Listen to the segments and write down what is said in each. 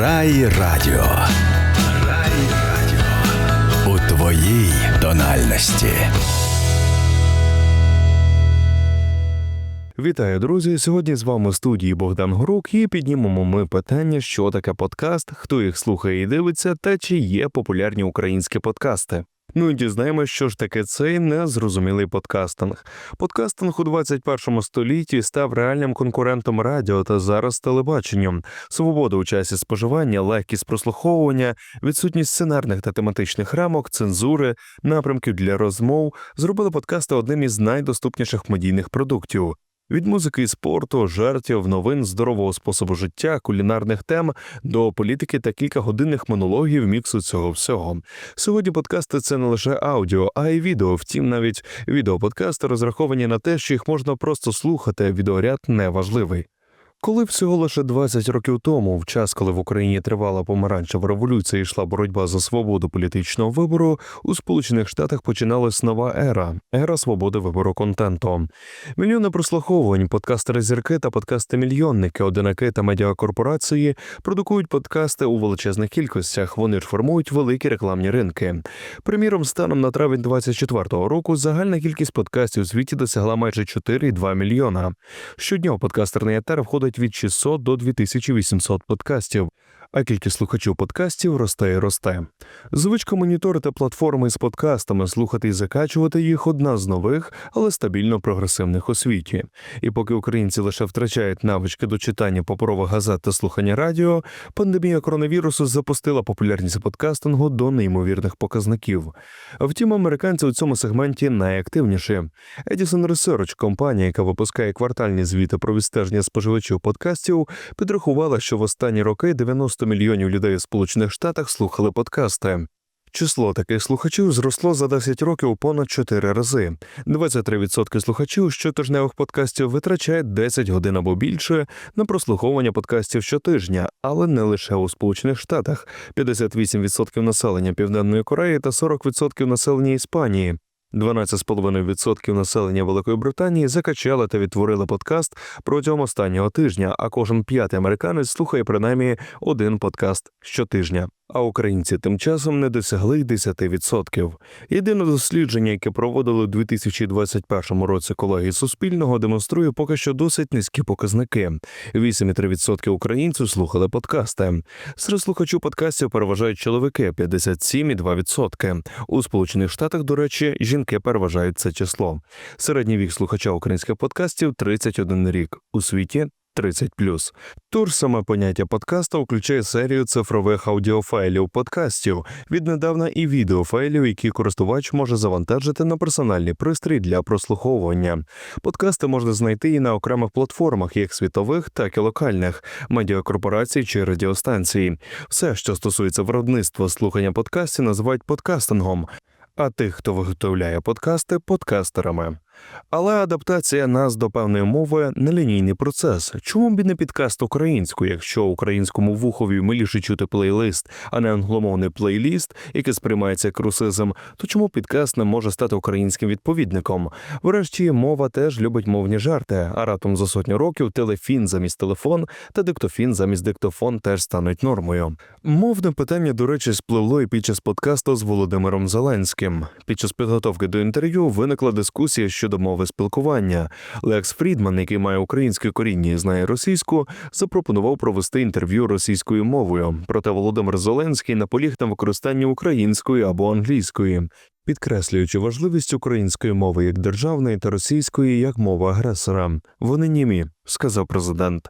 Рай Радіо. Рай Радіо. У твоїй тональності. Вітаю, друзі! Сьогодні з вами в студії Богдан Грук і піднімемо ми питання, що таке подкаст, хто їх слухає і дивиться, та чи є популярні українські подкасти. Ну і дізнаємося, що ж таке цей незрозумілий подкастинг. Подкастинг у 21 столітті став реальним конкурентом радіо та зараз телебаченням. Свобода у часі споживання, легкість прослуховування, відсутність сценарних та тематичних рамок, цензури, напрямків для розмов зробили подкасти одним із найдоступніших медійних продуктів. Від музики і спорту, жартів, новин, здорового способу життя, кулінарних тем до політики та кілька годинних монологів міксу цього всього. Сьогодні подкасти це не лише аудіо, а й відео. Втім, навіть відеоподкасти розраховані на те, що їх можна просто слухати. Відеоряд неважливий. Коли всього лише 20 років тому, в час, коли в Україні тривала помаранчева революція і йшла боротьба за свободу політичного вибору, у Сполучених Штатах починалась нова ера ера свободи вибору контенту. Мільйони прослуховувань, подкастери зірки та подкасти-мільйонники, одинаки та медіакорпорації продукують подкасти у величезних кількостях. Вони ж формують великі рекламні ринки. Приміром, станом на травень 24-го року загальна кількість подкастів у світі досягла майже 4,2 мільйона. Щодня подкастерний етер входить від 600 до 2800 подкастів, а кількість слухачів подкастів росте і росте. Звичка моніторити платформи з подкастами, слухати і закачувати їх одна з нових, але стабільно прогресивних у світі. І поки українці лише втрачають навички до читання паперових газет та слухання радіо, пандемія коронавірусу запустила популярність подкастингу до неймовірних показників. Втім, американці у цьому сегменті найактивніші. Edison Research, компанія, яка випускає квартальні звіти про відстеження споживачів подкастів, підрахувала, що в останні роки 90 мільйонів людей у Сполучених Штатах слухали подкасти. Число таких слухачів зросло за 10 років понад 4 рази. 23% слухачів щотижневих подкастів витрачають 10 годин або більше на прослуховування подкастів щотижня, але не лише у Сполучених Штатах. 58% населення Південної Кореї та 40% населення Іспанії. 12,5% населення Великої Британії закачали та відтворили подкаст протягом останнього тижня, а кожен п'ятий американець слухає принаймні один подкаст щотижня. А українці тим часом не досягли й 10%. Єдине дослідження, яке проводили у 2021 році колеги Суспільного, демонструє поки що досить низькі показники. 8,3% українців слухали подкасти. Серед слухачів подкастів переважають чоловіки 57,2%. У Сполучених Штатах, до речі, жінки переважають це число. Середній вік слухача українських подкастів 31 рік. У світі 30+. Тож саме поняття подкаста включає серію цифрових аудіофайлів подкастів, віднедавна і відеофайлів, які користувач може завантажити на персональний пристрій для прослуховування. Подкасти можна знайти і на окремих платформах, як світових, так і локальних, медіакорпорацій чи радіостанцій. Все, що стосується виробництва слухання подкастів, називають подкастингом. А тих, хто виготовляє подкасти, подкастерами. Але адаптація нас до певної мови нелінійний процес. Чому б і не підкаст українською, якщо українському вухові миліше чути плейлист, а не англомовний плейліст, який сприймається як русизм, то чому підкаст не може стати українським відповідником? Врешті мова теж любить мовні жарти, а раптом за сотню років телефін замість телефон та диктофін замість диктофон теж стануть нормою. Мовне питання, до речі, спливло і під час подкасту з Володимиром Зеленським. Під час підготовки до інтерв'ю виникла дискусія щодо мови спілкування. Лекс Фрідман, який має українське коріння і знає російську, запропонував провести інтерв'ю російською мовою. Проте Володимир Зеленський наполіг на використанні української або англійської. Підкреслюючи важливість української мови як державної та російської як мови агресора, вони німі, сказав президент.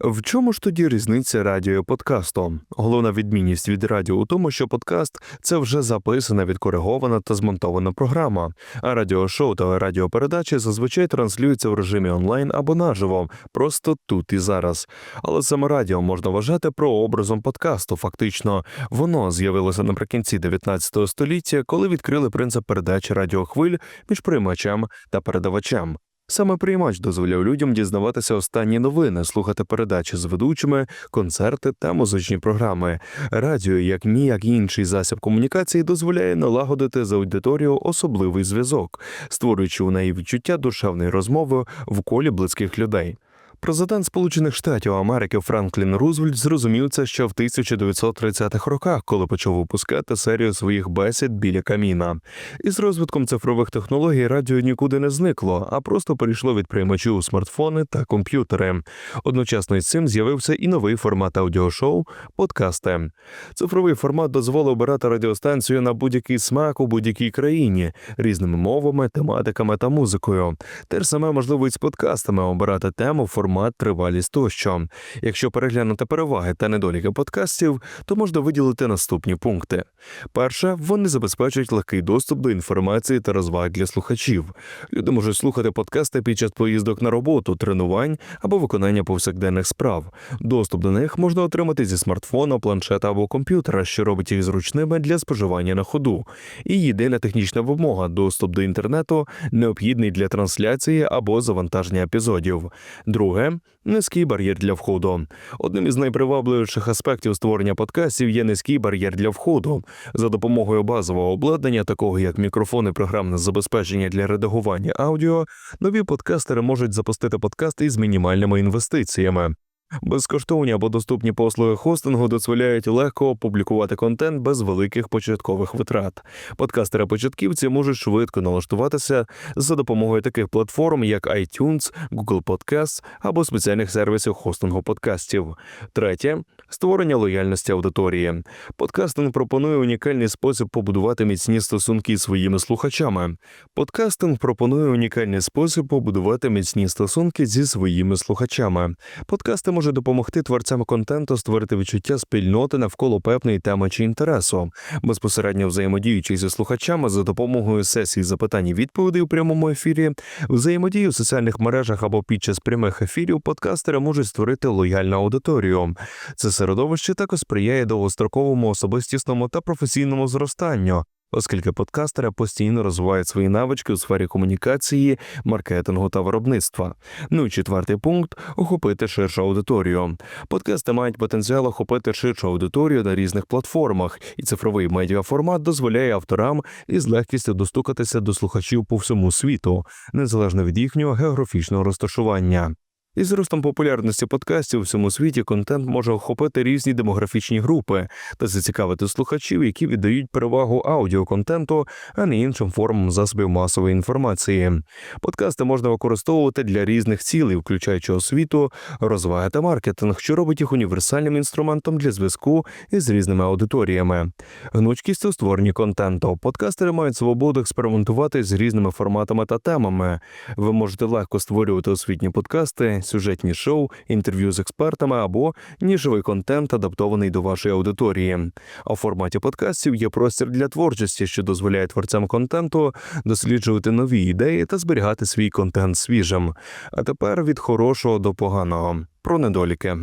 В чому ж тоді різниця радіо подкасту? Головна відмінність від радіо у тому, що подкаст це вже записана, відкоригована та змонтована програма, а радіошоу та радіопередачі зазвичай транслюються в режимі онлайн або наживо, просто тут і зараз. Але саме радіо можна вважати прообразом подкасту. Фактично, воно з'явилося наприкінці 19 століття, коли відкрили принцип передачі радіохвиль між приймачем та передавачем. Саме приймач дозволяв людям дізнаватися останні новини, слухати передачі з ведучими, концерти та музичні програми. Радіо, як ніяк інший засіб комунікації, дозволяє налагодити з аудиторією особливий зв'язок, створюючи у неї відчуття душевної розмови в колі близьких людей. Президент Сполучених Штатів Америки Франклін Рузвельт зрозумів це ще в 1930-х роках, коли почав випускати серію своїх бесід біля каміна. Із розвитком цифрових технологій радіо нікуди не зникло, а просто перейшло від приймачів у смартфони та комп'ютери. Одночасно із цим з'явився і новий формат аудіошоу подкасти. Цифровий формат дозволив обирати радіостанцію на будь-який смак у будь-якій країні різними мовами, тематиками та музикою. Те ж саме можливо і з подкастами обирати тему, формат, тривалість тощо. Якщо переглянути переваги та недоліки подкастів, то можна виділити наступні пункти. Перше, вони забезпечують легкий доступ до інформації та розваг для слухачів. Люди можуть слухати подкасти під час поїздок на роботу, тренувань або виконання повсякденних справ. Доступ до них можна отримати зі смартфона, планшета або комп'ютера, що робить їх зручними для споживання на ходу. І єдина технічна вимога доступ до інтернету необхідний для трансляції або завантаження епізодів. Друге низький бар'єр для входу. Одним із найпривабливіших аспектів створення подкастів є низький бар'єр для входу. За допомогою базового обладнання, такого як мікрофон і програмне забезпечення для редагування аудіо, нові подкастери можуть запустити подкасти із мінімальними інвестиціями. Безкоштовні або доступні послуги хостингу дозволяють легко опублікувати контент без великих початкових витрат. Подкастери-початківці можуть швидко налаштуватися за допомогою таких платформ, як iTunes, Google Podcasts або спеціальних сервісів хостингу подкастів. Третє створення лояльності аудиторії. Подкастинг пропонує унікальний спосіб побудувати міцні стосунки із своїми слухачами. Подкастинг пропонує унікальний спосіб побудувати міцні стосунки зі своїми слухачами. Подкасти може допомогти творцям контенту створити відчуття спільноти навколо певної теми чи інтересу, безпосередньо взаємодіючи зі слухачами за допомогою сесій запитань і відповідей у прямому ефірі, взаємодії у соціальних мережах або під час прямих ефірів подкастери можуть створити лояльну аудиторію. Це середовище також сприяє довгостроковому особистісному та професійному зростанню. Оскільки подкастери постійно розвивають свої навички у сфері комунікації, маркетингу та виробництва. Ну і четвертий пункт охопити ширшу аудиторію. Подкасти мають потенціал охопити ширшу аудиторію на різних платформах, і цифровий медіаформат дозволяє авторам із легкістю достукатися до слухачів по всьому світу, незалежно від їхнього географічного розташування. Із ростом популярності подкастів у всьому світі контент може охопити різні демографічні групи та зацікавити слухачів, які віддають перевагу аудіоконтенту, а не іншим формам засобів масової інформації. Подкасти можна використовувати для різних цілей, включаючи освіту, розваги та маркетинг, що робить їх універсальним інструментом для зв'язку із різними аудиторіями. Гнучкість у створенні контенту. Подкастери мають свободу експериментувати з різними форматами та темами. Ви можете легко створювати освітні подкасти сюжетні шоу, інтерв'ю з експертами або ніжовий контент, адаптований до вашої аудиторії. А в форматі подкастів є простір для творчості, що дозволяє творцям контенту досліджувати нові ідеї та зберігати свій контент свіжим. А тепер від хорошого до поганого. Про недоліки.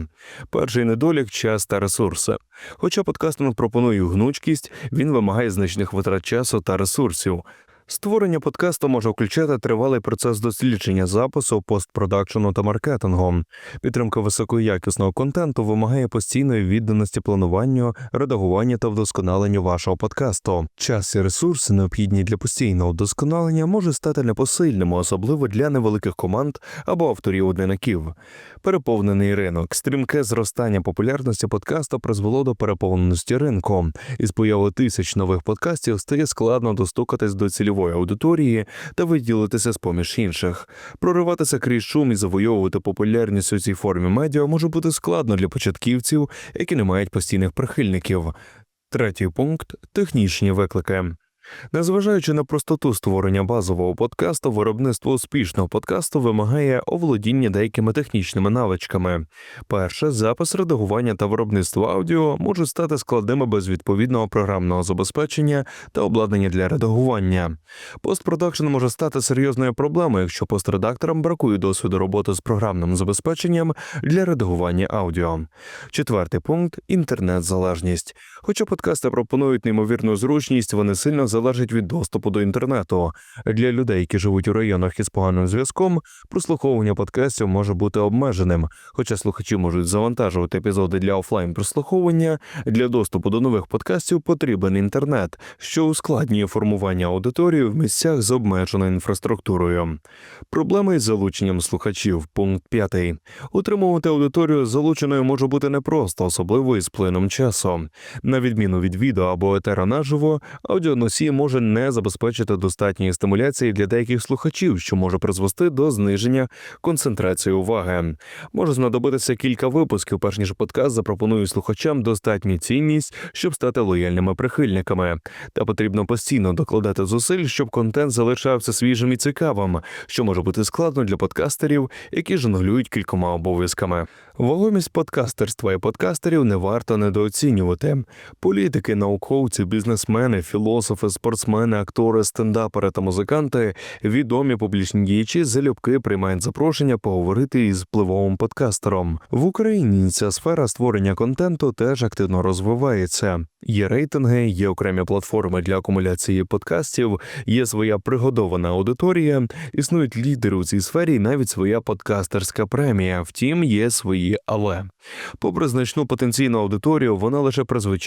Перший недолік час та ресурси. Хоча подкастинг пропонує гнучкість, він вимагає значних витрат часу та ресурсів. Створення подкасту може включати тривалий процес дослідження запису, постпродакшену та маркетингу. Підтримка високоякісного контенту вимагає постійної відданості плануванню, редагуванню та вдосконаленню вашого подкасту. Час і ресурси, необхідні для постійного вдосконалення, можуть стати непосильними, особливо для невеликих команд або авторів одинаків. Переповнений ринок, стрімке зростання популярності подкасту призвело до переповненості ринку. Із появи тисяч нових подкастів стає складно достукатись до цільової аудиторії та виділитися з поміж інших. Прориватися крізь шум і завойовувати популярність у цій формі медіа може бути складно для початківців, які не мають постійних прихильників. Третій пункт технічні виклики. Незважаючи на простоту створення базового подкасту, виробництво успішного подкасту вимагає оволодіння деякими технічними навичками. Перше, запис, редагування та виробництво аудіо можуть стати складними без відповідного програмного забезпечення та обладнання для редагування. Постпродакшн може стати серйозною проблемою, якщо постредакторам бракує досвіду роботи з програмним забезпеченням для редагування аудіо. Четвертий пункт інтернет-залежність. Хоча подкасти пропонують неймовірну зручність, вони сильно залежать від доступу до інтернету. Для людей, які живуть у районах із поганим зв'язком, прослуховування подкастів може бути обмеженим. Хоча слухачі можуть завантажувати епізоди для офлайн прослуховування, для доступу до нових подкастів потрібен інтернет, що ускладнює формування аудиторії в місцях з обмеженою інфраструктурою. Проблеми із залученням слухачів. Пункт 5. Утримувати аудиторію залученою може бути непросто, особливо із плином часу. На відміну від відео або етера наживо, аудіоносій може не забезпечити достатньої стимуляції для деяких слухачів, що може призвести до зниження концентрації уваги. Може знадобитися кілька випусків, перш ніж подкаст запропонує слухачам достатню цінність, щоб стати лояльними прихильниками. Та потрібно постійно докладати зусиль, щоб контент залишався свіжим і цікавим, що може бути складно для подкастерів, які жонглюють кількома обов'язками. Вагомість подкастерства і подкастерів не варто недооцінювати. Політики, науковці, бізнесмени, філософи, спортсмени, актори, стендапери та музиканти, відомі публічні діячі залюбки приймають запрошення поговорити із впливовим подкастером. В Україні ця сфера створення контенту теж активно розвивається. Є рейтинги, є окремі платформи для акумуляції подкастів, є своя пригодована аудиторія, існують лідери у цій сфері, і навіть своя подкастерська премія. Втім, є свої але. Попри значну потенційну аудиторію, вона лише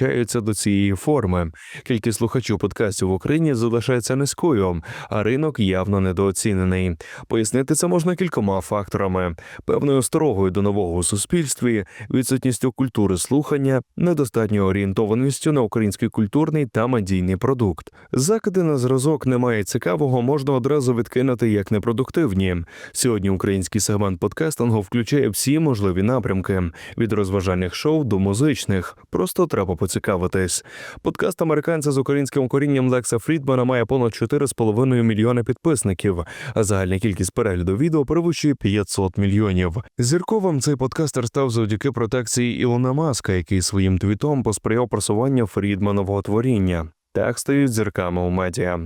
призвичається до цієї форми. Кількість слухачів подкастів в Україні залишається низькою, а ринок явно недооцінений. Пояснити це можна кількома факторами: певною сторогою до нового у суспільстві, відсутністю культури слухання, недостатньою орієнтованістю на український культурний та медійний продукт. Закиди на зразок немає цікавого, можна одразу відкинути як непродуктивні. Сьогодні український сегмент подкастингу включає всі можливі напрямки від розважальних шоу до музичних. Просто треба поцікавитись. Подкаст американця з українським корінням Лекса Фрідмана має понад 4,5 мільйони підписників, а загальна кількість перегляду відео перевищує 500 мільйонів. Зірковим цей подкастер став завдяки протекції Ілона Маска, який своїм твітом посприяв просуванню Фрідманового творіння. Так стають зірками у медіа.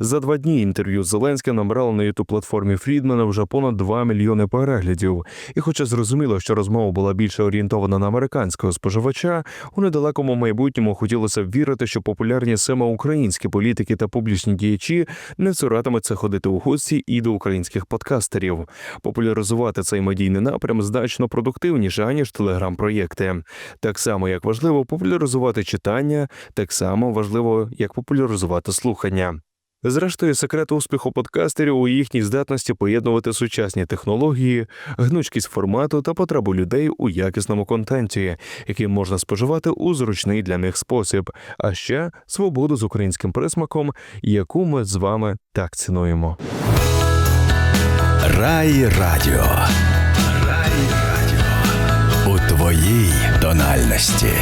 За два дні інтерв'ю з Зеленським набрало на ютуб платформі Фрідмана вже понад 2 мільйони переглядів. І, хоча зрозуміло, що розмова була більше орієнтована на американського споживача, у недалекому майбутньому хотілося б вірити, що популярні саме українські політики та публічні діячі не цуратимуться ходити у гості і до українських подкастерів. Популяризувати цей медійний напрям значно продуктивніше аніж телеграм-проєкти. Так само як важливо популяризувати читання, так само важливо як популяризувати слухання. Зрештою, секрет успіху подкастерів у їхній здатності поєднувати сучасні технології, гнучкість формату та потребу людей у якісному контенті, який можна споживати у зручний для них спосіб, а ще свободу з українським присмаком, яку ми з вами так цінуємо. Рай Радіо. Рай Радіо. У твоїй тональності.